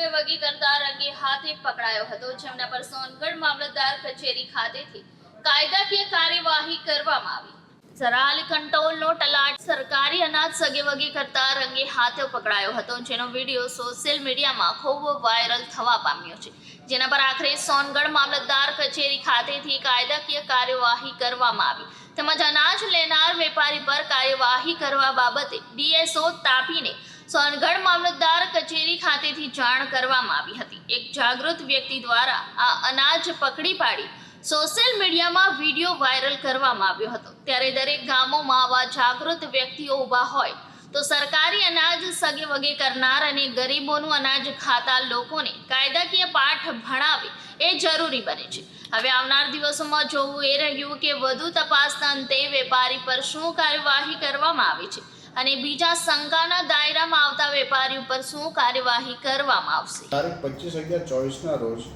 સગેવગી કરતા રંગે હાથે પકડાયો હતો. જેમના પર સોનગઢ મામલતદાર કચેરી ખાતેથી કાયદાકીય કાર્યવાહી કરવામાં આવી. સરાલ કંટ્રોલનો તલાટ સરકારી અનાજ સગેવગી કરતા રંગે હાથે પકડાયો હતો, જેનો વીડિયો સોશિયલ મીડિયામાં ખૂબ વાયરલ થવા પામ્યો છે. જેના પર આખરે સોનગઢ મામલતદાર કચેરી ખાતેથી કાયદાકીય કાર્યવાહી કરવામાં આવી. તેમજ અનાજ લેનાર વેપારી પર કાર્યવાહી કરવા બાબતે ડીએસઓ તાપીને સોનગઢ મામલતદાર કચેરી ખાતેથી જાણ કરવામાં આવી હતી. એક જાગૃત વ્યક્તિ દ્વારા આ અનાજ પકડી પાડી સોશિયલ મીડિયામાં વીડિયો વાયરલ કરવામાં આવ્યો હતો. ત્યારે દરેક ગામોમાં આવા જાગૃત વ્યક્તિઓ ઊભા હોય તો સરકારી અનાજ સગે વગે કરનાર અને ગરીબોનું અનાજ ખાતા લોકોને કાયદાકીય પાઠ ભણાવે એ જરૂરી બને છે. હવે આવનાર દિવસોમાં જોવું એ રહ્યું કે વધુ તપાસના અંતે વેપારી પર શું કાર્યવાહી કરવામાં આવે છે અને બીજા શંકાના દાયરામાં આવતા વેપારી ઉપર શું કાર્યવાહી કરવામાં આવશે? તારીખ પચીસ અગિયાર ચોવીસના રોજ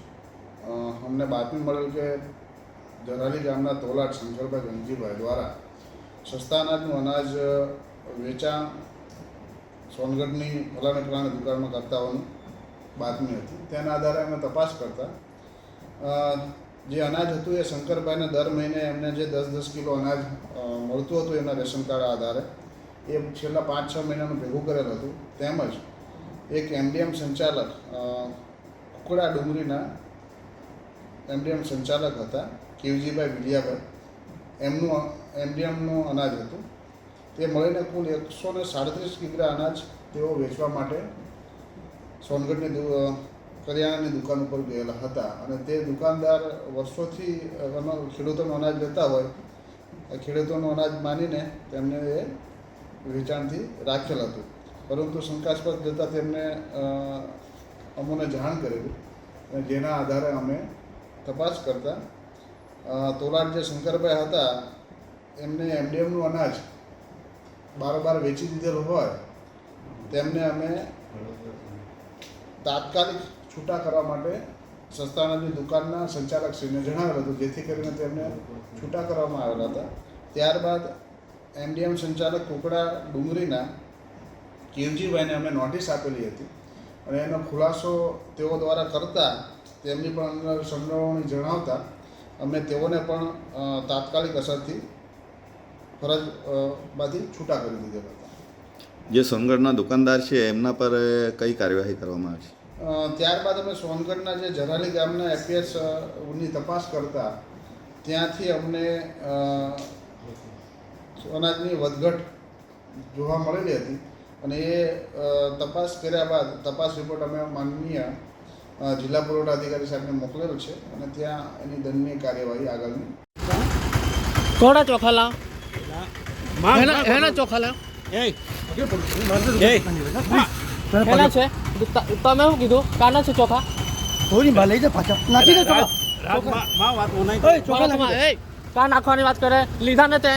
અમને બાતમી મળેલ કે જરાલી ગામના તોલાટ શંકરભાઈ ગંજીભાઈ દ્વારા સસ્તા અનાજનું અનાજ વેચાણ સોનગઢની ફલાણે ફલાણે દુકાનમાં કરતા હોવાની બાતમી હતી. તેના આધારે અમે તપાસ કરતા. જે અનાજ હતું એ શંકરભાઈને દર મહિને એમને જે દસ દસ કિલો અનાજ મળતું હતું એમના રેશન કાર્ડ આધારે, એ છેલ્લા પાંચ છ મહિનાનું ભેગું કરેલ હતું. તેમજ એક એમડીએમ સંચાલક કુકડા ડુંગરીના એમડીએમ સંચાલક હતા, કેવજીભાઈ વિલિયાભાઈ એમનું એમડીએમનું અનાજ હતું. તે મળીને કુલ એકસો ને સાડત્રીસ કિગ્રા અનાજ તેઓ વેચવા માટે સોનગઢની કરિયાણાની દુકાન ઉપર ગયેલા હતા. અને તે દુકાનદાર વર્ષોથી ખેડૂતોનું અનાજ લેતા હોય ખેડૂતોનું અનાજ માનીને તેમને એ વેચાણથી રાખેલ હતું. પરંતુ શંકાસ્પદ જતાં તેમને અમોને જાણ કરેલી. જેના આધારે અમે તપાસ કરતા તોલાટ જે શંકરભાઈ હતા, એમને એમડીએમનું અનાજ બારોબાર વેચી દીધેલું હોય, તેમને અમે તાત્કાલિક છૂટા કરવા માટે સસ્તા અનાજની દુકાનના સંચાલકશ્રીને જણાવ્યું હતું, જેથી કરીને તેમને છૂટા કરવામાં આવેલા હતા. ત્યારબાદ એમડીએમ સંચાલક કુકડા ડુંગરીના કિરજીભાઈને અમે નોટિસ આપેલી હતી અને એનો ખુલાસો તેઓ દ્વારા કરતા તેમની પણ અંદર સંડોવણી જણાવતા અમે તેઓને પણ તાત્કાલિક અસરથી ફરજ અ, છૂટા કરી દીધા હતા. જે સોનગઢના દુકાનદાર છે એમના પર કઈ કાર્યવાહી કરવામાં આવી છે? ત્યારબાદ અમે સોનગઢના જે જરાલી ગામના એફએસની તપાસ કરતા ત્યાંથી અમને અનાજની વધઘટ જોવા મળેલી હતી અને એ તપાસ કર્યા બાદ તપાસ રિપોર્ટ અમે માનનીય જિલ્લા પુરવઠા અધિકારી સાહેબને મોકલેલો છે અને ત્યાં એની દંડનીય કાર્યવાહી આગળની. કોના ચોખાલા? હેના હેના ચોખા લાવ છે? તમે શું કીધું? કાના છે ચોખા? થોડી પાછા. નાખી દે ચોખા. એ કા નાખવાની વાત કરે? લીધા ને તે?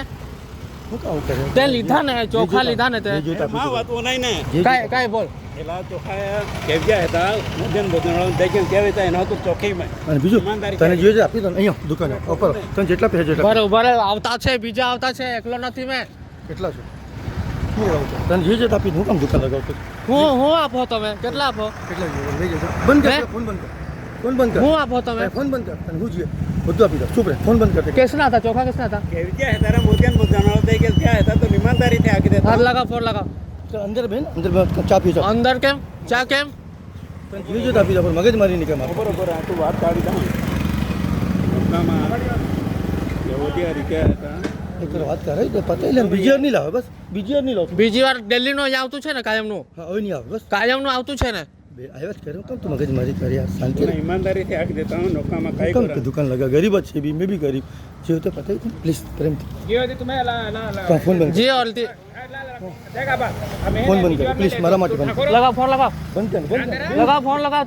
લીધા ને? ચોખા લીધા ને તે? માં વાત નહીં ને. કાય કાય બોલ. પેલા ચોખા કેવ્યા હતા ભોજન ભોજન દેખીને કેવી હતા એના હતું ચોખ્ખી અને બીજું તને જોઈએ છે આપી દો ને અહીંયા દુકાને ઉપર તને જેટલા પૈસા જેટલા ઊભા આવતા છે બીજા આવતા છે એકલો નથી મેં. કેટલા છે? શું છે. તને જોઈએ છે આપી હું કામ દુકાન લગાવતો હું હું આપો તમે કેટલા આપો? કેટલા લઈ જજો. બંધ? કર ફોન બંધ કર. ફોન બંધ કર. હું આપો તમે? ફોન બંધ કર. તને હું જોઈએ? બધું આપી દઉં. ચૂપ રહે ફોન બંધ કર કેસના હતા ચોખા કેસના હતા. કેવ્યા હતા ભોજન ભોજન દેખીને ત્યાં હતા તો ઈમાનદારીથી આખી દેતા. હાથ લગાવ ફોન લગાવ. ચાલ અંદર બેન અંદર ચા પીજો. અંદર કેમ? ચા કેમ? છે તો પણ મગજ મારી નહીં કે મારે. બરોબર આ તું વાત કાઢી દઉં એક વાત કરે તો પતાવી લે બીજી વાર નહીં લાવે બસ. બીજી વાર નહીં લાવ બીજી વાર દિલ્હીનો અહીંયા આવતું છે ને કાયમનું? હા હવે નહીં આવે બસ. કાયમનું આવતું છે ને? બે આવ્યા જ કર્યો કેમ તું મગજ મારી કરી યાર? શાંતિ. ઈમાનદારીથી આખી દેતા હું નોકામાં કાઈ કરું? કે દુકાન લગા ગરીબ જ છે બી મેં બી ગરીબ. જે તો પતાવી પ્લીઝ પ્રેમથી. પણ ફોન બંધ જે લા લા ફોન બંધ કરો પ્લીઝ મારા માટે બંધ લગાવ ફોન લગાવ. બંધ કરો. લગાવ ફોન લગાવ.